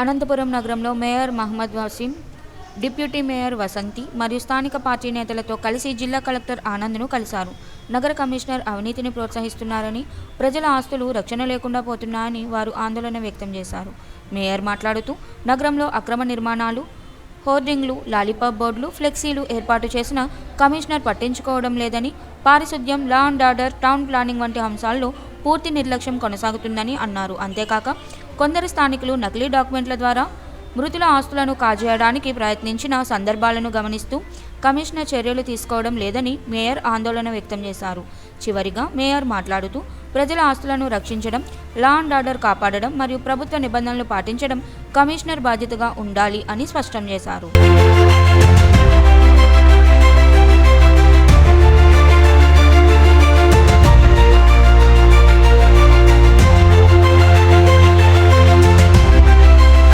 అనంతపురం నగరంలో mayor Mohammed Waseem deputy mayor Vasanthi మరియు స్థానిక పార్టీ నేతలతో కలిసి జిల్లా కలెక్టర్ ఆనంద్ను కలిశారు. నగర కమిషనర్ అవినీతిని ప్రోత్సహిస్తున్నారని ప్రజల ఆస్తులు రక్షణ లేకుండా పోతున్నాయని వారు ఆందోళన వ్యక్తం చేశారు. మేయర్ మాట్లాడుతూ నగరంలో అక్రమ నిర్మాణాలు హోర్డింగ్లు లాలీపాప్ బోర్డులు ఫ్లెక్సీలు ఏర్పాటు చేసిన కమిషనర్ పట్టించుకోవడం లేదని పారిశుద్ధ్యం law and order town planning వంటి అంశాల్లో పూర్తి నిర్లక్ష్యం కొనసాగుతుందని అన్నారు. అంతేకాక కొందరు స్థానికులు నకిలీ డాక్యుమెంట్ల ద్వారా మృతుల ఆస్తులను కాజేయడానికి ప్రయత్నించిన సందర్భాలను గమనిస్తూ కమిషనర్ చర్యలు తీసుకోవడం లేదని మేయర్ ఆందోళన వ్యక్తం చేశారు. చివరిగా మేయర్ మాట్లాడుతూ ప్రజల ఆస్తులను రక్షించడం లా అండ్ ఆర్డర్ కాపాడడం మరియు ప్రభుత్వ నిబంధనలు పాటించడం కమిషనర్ బాధ్యతగా ఉండాలి అని స్పష్టం చేశారు.